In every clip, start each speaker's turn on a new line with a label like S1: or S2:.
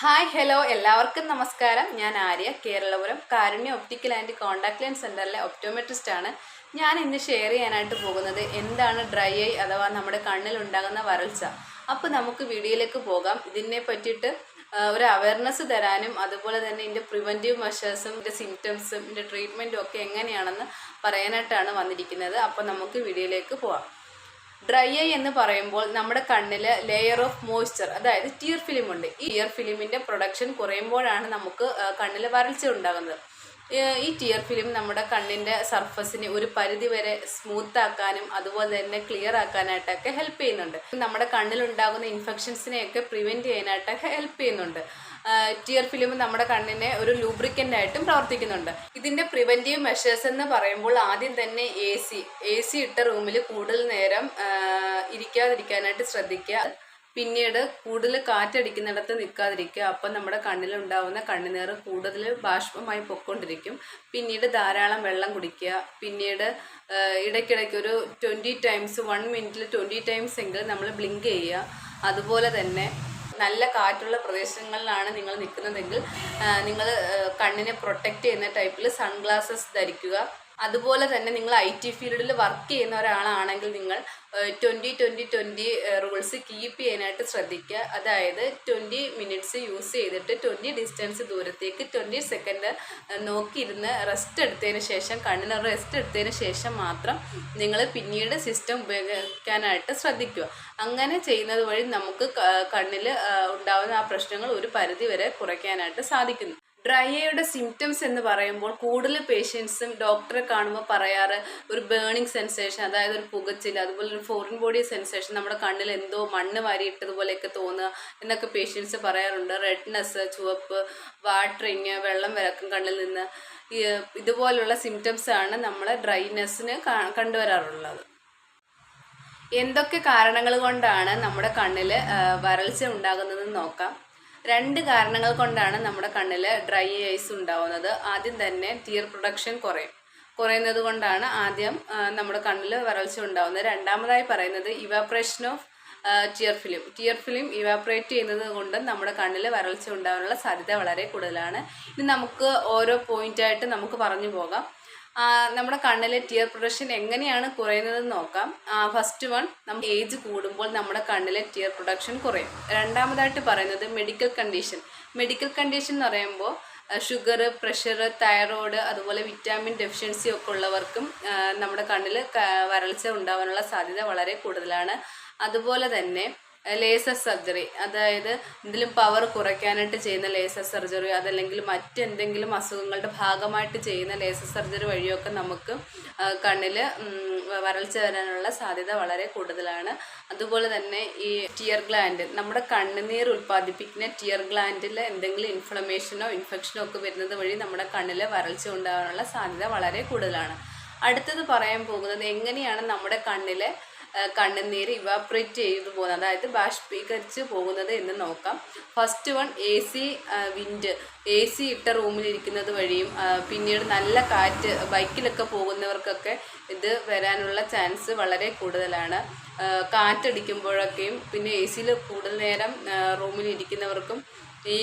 S1: Hi hello എല്ലാവർക്കും നമസ്കാരം. ഞാൻ Arya Keralapuram Karunya optical and contact lens സെന്ററിലെ ഒപ്റ്റോമെട്രിസ്റ്റ് ആണ്. ഞാൻ ഇന്ന് ഷെയർ ചെയ്യാനായിട്ട് പോകുന്നത് എന്താണ് ഡ്രൈ ഐ അഥവാ നമ്മുടെ കണ്ണിൽ ഉണ്ടാകുന്ന വരൾച്ച. അപ്പോൾ നമുക്ക് വീഡിയോയിലേക്ക് പോകാം. ഇതിനെ പറ്റിയിട്ട് ഒരു അവയർനെസ് തരാനും അതുപോലെ തന്നെ ഇതിന്റെ പ്രിവെന്റീവ് മെഷേഴ്സും ഇതിന്റെ സിംറ്റംസും ഇതിന്റെ ട്രീറ്റ്മെന്റും ഒക്കെ എങ്ങനെയാണെന്ന് പറയാനായിട്ടാണ് വന്നിരിക്കുന്നത്. അപ്പോൾ നമുക്ക് വീഡിയോയിലേക്ക് പോവാം. ഡ്രൈ ഐ എന്ന് പറയുമ്പോൾ നമ്മുടെ കണ്ണിൽ ലെയർ ഓഫ് മോയ്സ്ചർ അതായത് ടിയർ ഫിലിം ഉണ്ട്. ഈ ടിയർ ഫിലിമിന്റെ പ്രൊഡക്ഷൻ കുറയുമ്പോഴാണ് നമുക്ക് കണ്ണിൽ വരൾച്ച ഉണ്ടാകുന്നത്. ഈ ടിയർ ഫിലിം നമ്മുടെ കണ്ണിന്റെ സർഫസിനെ ഒരു പരിധി വരെ സ്മൂത്ത് ആക്കാനും അതുപോലെ തന്നെ ക്ലിയർ ആക്കാനായിട്ടൊക്കെ ഹെൽപ്പ് ചെയ്യുന്നുണ്ട്. നമ്മുടെ കണ്ണിലുണ്ടാകുന്ന ഇൻഫെക്ഷൻസിനെയൊക്കെ പ്രിവെന്റ് ചെയ്യാനായിട്ടൊക്കെ ഹെൽപ്പ് ചെയ്യുന്നുണ്ട്. ടിയർ ഫിലിം നമ്മുടെ കണ്ണിനെ ഒരു ലൂബ്രിക്കന്റ് ആയിട്ടും പ്രവർത്തിക്കുന്നുണ്ട്. ഇതിന്റെ പ്രിവെന്റീവ് മെഷേഴ്സ് എന്ന് പറയുമ്പോൾ ആദ്യം തന്നെ എ സി എ സി ഇട്ട റൂമിൽ കൂടുതൽ നേരം ഇരിക്കാതിരിക്കാനായിട്ട് ശ്രദ്ധിക്കുക. പിന്നീട് കൂടുതൽ കാറ്റടിക്കുന്നിടത്ത് നിൽക്കാതിരിക്കുക. അപ്പം നമ്മുടെ കണ്ണിലുണ്ടാവുന്ന കണ്ണുനീർ കൂടുതൽ ബാഷ്പമായി പൊക്കൊണ്ടിരിക്കും പിന്നീട് ധാരാളം വെള്ളം കുടിക്കുക. പിന്നീട് ഇടയ്ക്കിടയ്ക്ക് ഒരു ട്വന്റി ടൈംസ് വൺ മിനിറ്റിൽ ട്വന്റി ടൈംസ് എങ്കിൽ നമ്മൾ ബ്ലിങ്ക് ചെയ്യുക. അതുപോലെ തന്നെ നല്ല കാറ്റുള്ള പ്രദേശങ്ങളിലാണ് നിങ്ങൾ നിൽക്കുന്നതെങ്കിൽ നിങ്ങൾ കണ്ണിനെ പ്രൊട്ടക്റ്റ് ചെയ്യുന്ന ടൈപ്പിൽ സൺഗ്ലാസസ് ധരിക്കുക. അതുപോലെ തന്നെ നിങ്ങൾ ഐ ടി ഫീൽഡിൽ വർക്ക് ചെയ്യുന്ന ഒരാളാണെങ്കിൽ നിങ്ങൾ twenty twenty twenty rules keep ചെയ്യാനായിട്ട് ശ്രദ്ധിക്കുക. അതായത് ട്വന്റി മിനിറ്റ്സ് യൂസ് ചെയ്തിട്ട് ട്വന്റി ഡിസ്റ്റൻസ് ദൂരത്തേക്ക് ട്വന്റി സെക്കൻഡ് നോക്കിയിരുന്ന് റെസ്റ്റ് എടുത്തതിന് ശേഷം കണ്ണിന് റെസ്റ്റ് എടുത്തതിന് ശേഷം മാത്രം നിങ്ങൾ പിന്നീട് സിസ്റ്റം ഉപയോഗിക്കാനായിട്ട് ശ്രദ്ധിക്കുക. അങ്ങനെ ചെയ്യുന്നത് വഴി നമുക്ക് കണ്ണിൽ ഉണ്ടാകുന്ന ആ പ്രശ്നങ്ങൾ ഒരു പരിധി വരെ കുറയ്ക്കാനായിട്ട് സാധിക്കുന്നു. ഡ്രൈ ഐയുടെ സിംറ്റംസ് എന്ന് പറയുമ്പോൾ കൂടുതൽ പേഷ്യൻസും ഡോക്ടറെ കാണുമ്പോൾ പറയാറ് ഒരു ബേണിംഗ് സെൻസേഷൻ അതായത് ഒരു പുകച്ചിൽ അതുപോലെ ഒരു ഫോറിൻ ബോഡി സെൻസേഷൻ നമ്മുടെ കണ്ണിൽ എന്തോ മണ്ണ് വാരിയിട്ടതുപോലെയൊക്കെ തോന്നുക എന്നൊക്കെ പേഷ്യൻസ് പറയാറുണ്ട്. റെഡ്നെസ് ചുവപ്പ് വാട്ടറിങ് വെള്ളം വിലക്കും കണ്ണിൽ നിന്ന്. ഇതുപോലുള്ള സിംറ്റംസ് ആണ് നമ്മളെ ഡ്രൈനെസ്സിന് കണ്ടുവരാറുള്ളത്. എന്തൊക്കെ കാരണങ്ങൾ കൊണ്ടാണ് നമ്മുടെ കണ്ണിൽ വരൾച്ച ഉണ്ടാകുന്നതെന്ന് നോക്കാം. രണ്ട് കാരണങ്ങൾ കൊണ്ടാണ് നമ്മുടെ കണ്ണിൽ ഡ്രൈ ഐസ് ഉണ്ടാവുന്നത്. ആദ്യം തന്നെ ടിയർ പ്രൊഡക്ഷൻ കുറയും. കുറയുന്നത് കൊണ്ടാണ് ആദ്യം നമ്മുടെ കണ്ണിൽ വരൾച്ച ഉണ്ടാവുന്നത്. രണ്ടാമതായി പറയുന്നത് evaporation of tear film tear film evaporate ചെയ്യുന്നത് കൊണ്ട് നമ്മുടെ കണ്ണിൽ വരൾച്ച ഉണ്ടാകാനുള്ള സാധ്യത വളരെ കൂടുതലാണ്. ഇനി നമുക്ക് ഓരോ പോയിന്റായിട്ട് നമുക്ക് പറഞ്ഞു പോകാം. നമ്മുടെ കണ്ണിലെ ടിയർ പ്രൊഡക്ഷൻ എങ്ങനെയാണ് കുറയുന്നതെന്ന് നോക്കാം. ഫസ്റ്റ് വൺ നമ്മൾ ഏജ് കൂടുമ്പോൾ നമ്മുടെ കണ്ണിലെ ടിയർ പ്രൊഡക്ഷൻ കുറയും. രണ്ടാമതായിട്ട് പറയുന്നത് മെഡിക്കൽ കണ്ടീഷൻ മെഡിക്കൽ കണ്ടീഷൻ എന്ന് പറയുമ്പോൾ ഷുഗർ പ്രഷർ തൈറോയ്ഡ് അതുപോലെ വിറ്റാമിൻ ഡെഫിഷ്യൻസി ഒക്കെ ഉള്ളവർക്കും നമ്മുടെ കണ്ണിൽ വരൾച്ച ഉണ്ടാവാനുള്ള സാധ്യത വളരെ കൂടുതലാണ്. അതുപോലെ തന്നെ ലേസർ സർജറി അതായത് എന്തെങ്കിലും പവർ കുറയ്ക്കാനായിട്ട് ചെയ്യുന്ന ലേസർ സർജറി അതല്ലെങ്കിൽ മറ്റെന്തെങ്കിലും അസുഖങ്ങളുടെ ഭാഗമായിട്ട് ചെയ്യുന്ന ലേസർ സർജറി വഴിയൊക്കെ നമുക്ക് കണ്ണിൽ വരൾച്ച വരാനുള്ള സാധ്യത വളരെ കൂടുതലാണ്. അതുപോലെ തന്നെ ഈ ടിയർ ഗ്ലാൻഡ് നമ്മുടെ കണ്ണുനീർ ഉൽപ്പാദിപ്പിക്കുന്ന ടിയർ ഗ്ലാൻഡിൽ എന്തെങ്കിലും ഇൻഫ്ലമേഷനോ ഇൻഫെക്ഷനോ ഒക്കെ വരുന്നത് വഴി നമ്മുടെ കണ്ണിൽ വരൾച്ച ഉണ്ടാകാനുള്ള സാധ്യത വളരെ കൂടുതലാണ്. അടുത്തത് പറയാൻ പോകുന്നത് എങ്ങനെയാണ് നമ്മുടെ കണ്ണിലെ കണ്ണുനീര് ഇവാപ്രേറ്റ് ചെയ്തു പോകുന്നത്. അതായത് ബാഷ്പീകരിച്ച് പോകുന്നത് എന്ന് നോക്കാം. First one A C wind A C ഇട്ട റൂമിലിരിക്കുന്നത് വഴിയും പിന്നീട് നല്ല കാറ്റ് ബൈക്കിലൊക്കെ പോകുന്നവർക്കൊക്കെ ഇത് വരാനുള്ള ചാൻസ് വളരെ കൂടുതലാണ്. കാറ്റടിക്കുമ്പോഴൊക്കെയും പിന്നെ എ സിയിൽ കൂടുതൽ നേരം റൂമിലിരിക്കുന്നവർക്കും ഈ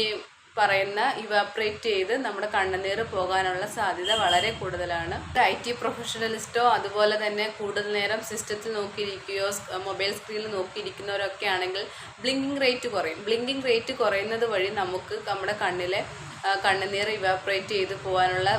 S1: പറയുന്ന ഇവാപ്രേറ്റ് ചെയ്ത് നമ്മുടെ കണ്ണുനീർ പോകാനുള്ള സാധ്യത വളരെ കൂടുതലാണ്. ഐ ടി പ്രൊഫഷണലിസ്റ്റോ അതുപോലെ തന്നെ കൂടുതൽ നേരം സിസ്റ്റത്തിൽ നോക്കിയിരിക്കുകയോ മൊബൈൽ സ്ക്രീനിൽ നോക്കിയിരിക്കുന്നവരൊക്കെ ആണെങ്കിൽ ബ്ലിങ്കിങ് റേറ്റ് കുറയും. ബ്ലിങ്കിങ് റേറ്റ് കുറയുന്നത് വഴി നമുക്ക് നമ്മുടെ കണ്ണിലെ കണ്ണുനീർ ഇവാപ്രേറ്റ് ചെയ്ത് പോകാനുള്ള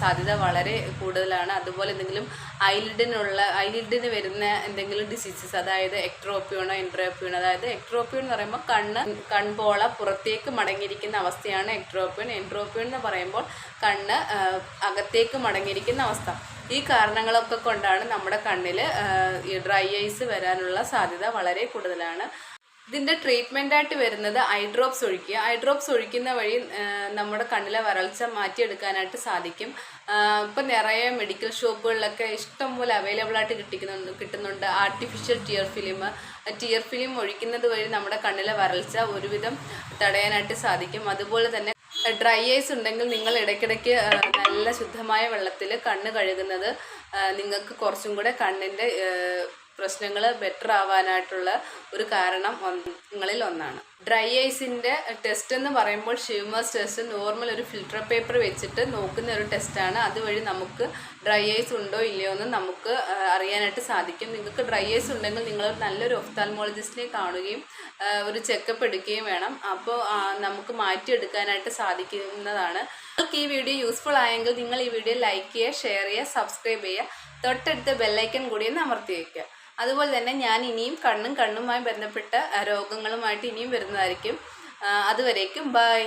S1: സാധ്യത വളരെ കൂടുതലാണ്. അതുപോലെ എന്തെങ്കിലും ഐലിഡിനുള്ള ഐലിഡിന് വരുന്ന എന്തെങ്കിലും ഡിസീസസ് അതായത് എക്ട്രോപ്പിയോണോ എൻട്രോപ്പിയോണോ അതായത് എക്ട്രോപ്പിയോൺ എന്ന് പറയുമ്പോൾ കണ്ണ് കൺപോള പുറത്തേക്ക് മടങ്ങിയിരിക്കുന്ന അവസ്ഥയാണ് എക്ട്രോപ്പിയോൺ എൻട്രോപ്പിയോൺ എന്ന് പറയുമ്പോൾ കണ്ണ് അകത്തേക്ക് മടങ്ങിയിരിക്കുന്ന അവസ്ഥ. ഈ കാരണങ്ങളൊക്കെ കൊണ്ടാണ് നമ്മുടെ കണ്ണിൽ ഡ്രൈ ഐസ് വരാനുള്ള സാധ്യത വളരെ കൂടുതലാണ്. ഇതിന്റെ ട്രീറ്റ്മെന്റ് ആയിട്ട് വരുന്നത് ഐ ഡ്രോപ്സ് ഒഴിക്കുക. ഐ ഡ്രോപ്സ് ഒഴിക്കുന്ന വഴി നമ്മുടെ കണ്ണിലെ വരൾച്ച മാറ്റിയെടുക്കാനായിട്ട് സാധിക്കും. ഇപ്പം നിറയെ മെഡിക്കൽ ഷോപ്പുകളിലൊക്കെ ഇഷ്ടംപോലെ അവൈലബിൾ ആയിട്ട് കിട്ടിക്കുന്നുണ്ട് കിട്ടുന്നുണ്ട്. Artificial tear film tear film ഒഴിക്കുന്നത് വഴി നമ്മുടെ കണ്ണിലെ വരൾച്ച ഒരുവിധം തടയാനായിട്ട് സാധിക്കും. അതുപോലെ തന്നെ ഡ്രൈ ഐസ് ഉണ്ടെങ്കിൽ നിങ്ങൾ ഇടയ്ക്കിടയ്ക്ക് നല്ല ശുദ്ധമായ വെള്ളത്തിൽ കണ്ണ് കഴുകുന്നത് നിങ്ങൾക്ക് കുറച്ചും കൂടെ കണ്ണിന്റെ പ്രശ്നങ്ങൾ ബെറ്റർ ആവാനായിട്ടുള്ള ഒരു കാരണം ഒന്നുങ്ങളിൽ ഒന്നാണ്. ഡ്രൈ ഐസിന്റെ ടെസ്റ്റ് എന്ന് പറയുമ്പോൾ ഷ്യൂമേഴ്സ് ടെസ്റ്റ് നോർമൽ ഒരു ഫിൽട്ടർ പേപ്പർ വെച്ചിട്ട് നോക്കുന്ന ഒരു ടെസ്റ്റാണ് അതുവഴി നമുക്ക് ഡ്രൈ ഐസ് ഉണ്ടോ ഇല്ലയോ എന്ന് നമുക്ക് അറിയാനായിട്ട് സാധിക്കും. നിങ്ങൾക്ക് ഡ്രൈ ഐസ് ഉണ്ടെങ്കിൽ നിങ്ങൾ നല്ലൊരു ഒഫ്താൽമോളജിസ്റ്റിനെ കാണുകയും ഒരു ചെക്കപ്പ് എടുക്കുകയും വേണം. അപ്പോൾ നമുക്ക് മാറ്റിയെടുക്കാനായിട്ട് സാധിക്കുന്നതാണ്. നിങ്ങൾക്ക് ഈ വീഡിയോ യൂസ്ഫുൾ ആയെങ്കിൽ നിങ്ങൾ ഈ വീഡിയോ ലൈക്ക് ചെയ്യുക ഷെയർ ചെയ്യുക സബ്സ്ക്രൈബ് ചെയ്യുക. തൊട്ടടുത്ത ബെല്ലൈക്കൻ കൂടി ഒന്ന് അമർത്തി വയ്ക്കുക അതുപോലെ തന്നെ ഞാൻ ഇനിയും കണ്ണും കണ്ണുമായി ബന്ധപ്പെട്ട രോഗങ്ങളുമായിട്ട് ഇനിയും വരുന്നതായിരിക്കും. അതുവരേക്കും ബൈ